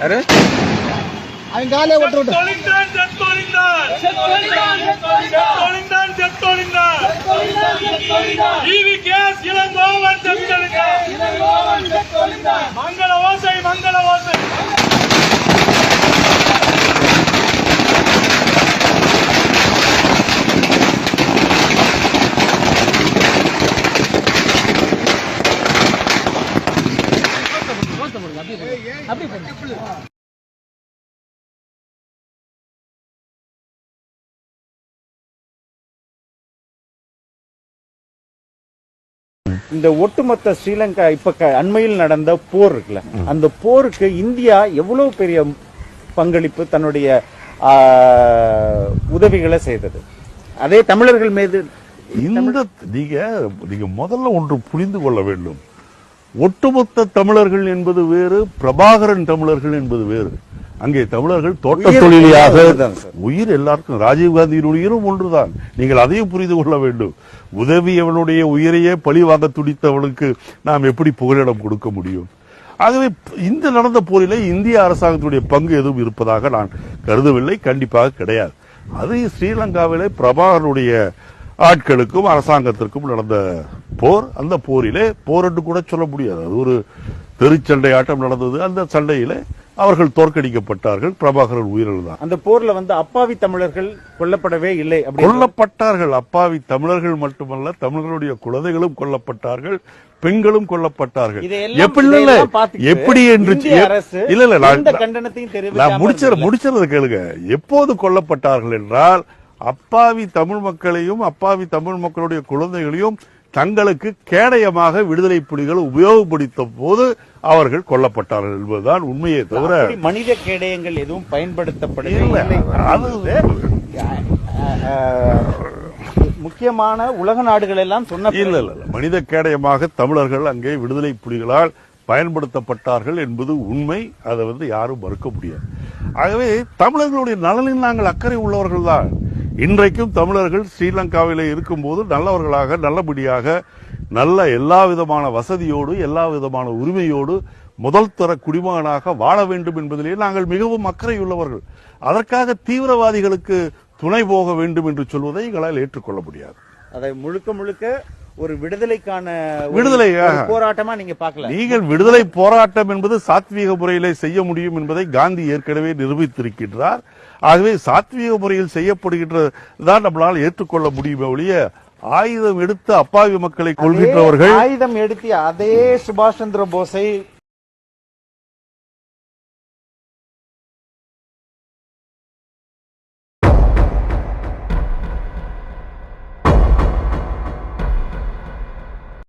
யாரு? அவன் காலே விட்டு விட்டு தொழிந்தான் செத்தொழிந்தான் செத்தொழிந்தான். செத்தொழிந்தான் ஈவி கேஸ் இளங்கோவன் செத்தொழிந்தான். மங்கள ஓசை மங்கள ஓசை. இந்த ஒட்டுமொத்த ஸ்ரீலங்கா இப்ப க- அண்மையில் நடந்த போர் இருக்குல்ல அந்த போருக்கு இந்தியா எவ்வளவு பெரிய பங்களிப்பு தன்னுடைய உதவிகளை செய்தது? அதே தமிழர்கள் மீது இந்த நீங்க நீங்க முதல்ல ஒன்று புரிந்து கொள்ள வேண்டும். ஒட்டுமொத்த தமிழர்கள் என்பது வேறு பிரபாகரன் தமிழர்கள் என்பது வேறு. அங்கே தமிழர்கள் தோட்ட தொழிலியாக. உயிர் எல்லாருக்கும் ராஜீவ்காந்தியின் உயிரும் ஒன்றுதான். நீங்கள் அதையும் புரிந்து கொள்ள வேண்டும். உதவியவனுடைய உயிரையே பழி வாங்க துடித்தவனுக்கு நாம் எப்படி புகலிடம் கொடுக்க முடியும்? ஆகவே இந்த நடந்த போரிலே இந்திய அரசாங்கத்துடைய பங்கு எதுவும் இருப்பதாக நான் கருதவில்லை. கண்டிப்பாக கிடையாது. அது ஸ்ரீலங்காவிலே பிரபாகரனுடைய ஆட்களுக்கும் அரசாங்கத்திற்கும் நடந்த போர் அந்த போரிலே போர் என்று கூட சொல்ல முடியாது. அது ஒரு தெருச்சண்டை ஆட்டம் நடந்தது. அந்த சண்டையிலே அவர்கள் தோற்கடிக்கப்பட்டார்கள். பிரபாகரன் உயிரிழந்தார். அந்த போர்ல வந்து அப்பாவி தமிழர்கள் கொல்லப்படவே இல்லை கொல்லப்பட்டார்கள். அப்பாவி தமிழர்கள் மட்டுமல்ல தமிழர்களுடைய குழந்தைகளும் கொல்லப்பட்டார்கள் பெண்களும் கொல்லப்பட்டார்கள். எப்படி இல்ல? எப்படி என்று இல்ல இல்ல நான் எந்த கண்டனத்தையும் தெரிவிக்காமல் நான் முடிச்ச இருந்ததில்லை. முடிச்சது கேளுங்க. எப்போது கொல்லப்பட்டார்கள் என்றால் அப்பாவி தமிழ் மக்களையும் அப்பாவி தமிழ் மக்களுடைய குழந்தைகளையும் தங்களுக்கு கேடயமாக விடுதலை புலிகள் உபயோகப்படுத்த போது அவர்கள் கொல்லப்பட்டார்கள் என்பதுதான் உண்மையே தவிர மனித கேடயங்கள் எதுவும் பயன்படுத்தப்படவே இல்ல, இல்லை. அது அஹ், முக்கியமான உலக நாடுகள் எல்லாம் சொன்ன இல்ல இல்ல இல்ல. மனித கேடயமாக தமிழர்கள் அங்கே விடுதலை புலிகளால் பயன்படுத்தப்பட்டார்கள் என்பது உண்மை. அதை வந்து யாரும் மறுக்க முடியாது. ஆகவே தமிழர்களுடைய நலனில் நாங்கள் அக்கறை உள்ளவர்கள் தான் இன்றைக்கும் தமிழர்கள் ஸ்ரீலங்காவில் இருக்கும்போது நல்லவர்களாக நல்லபடியாக நல்ல எல்லா விதமான வசதியோடு எல்லா விதமான உரிமையோடு முதல் தர குடிமகனாக வாழ வேண்டும் என்பதிலே நாங்கள் மிகவும் அக்கறை உள்ளவர்கள் அதற்காக தீவிரவாதிகளுக்கு துணை போக வேண்டும் என்று சொல்வதை எங்களால் ஏற்றுக்கொள்ள முடியாது. அதை முழுக்க முழுக்க ஒரு விடுதலைக்கான. ஒரு போராட்டமா நீங்க பார்க்கல நீங்கள் விடுதலை போராட்டம் என்பது சாத்வீக முறையிலே செய்ய முடியும் என்பதை காந்தி ஏற்கனவே நிரூபித்திருக்கின்றார் ஆகவே சாத்வீக முறையில் செய்யப்படுகின்றதான் நம்மளால் ஏற்றுக்கொள்ள முடியுமே ஒழிய ஆயுதம் எடுத்து அப்பாவி மக்களை கொள்கின்றவர்கள் ஆயுதம் எடுத்து அதே சுபாஷ் சந்திர போஸை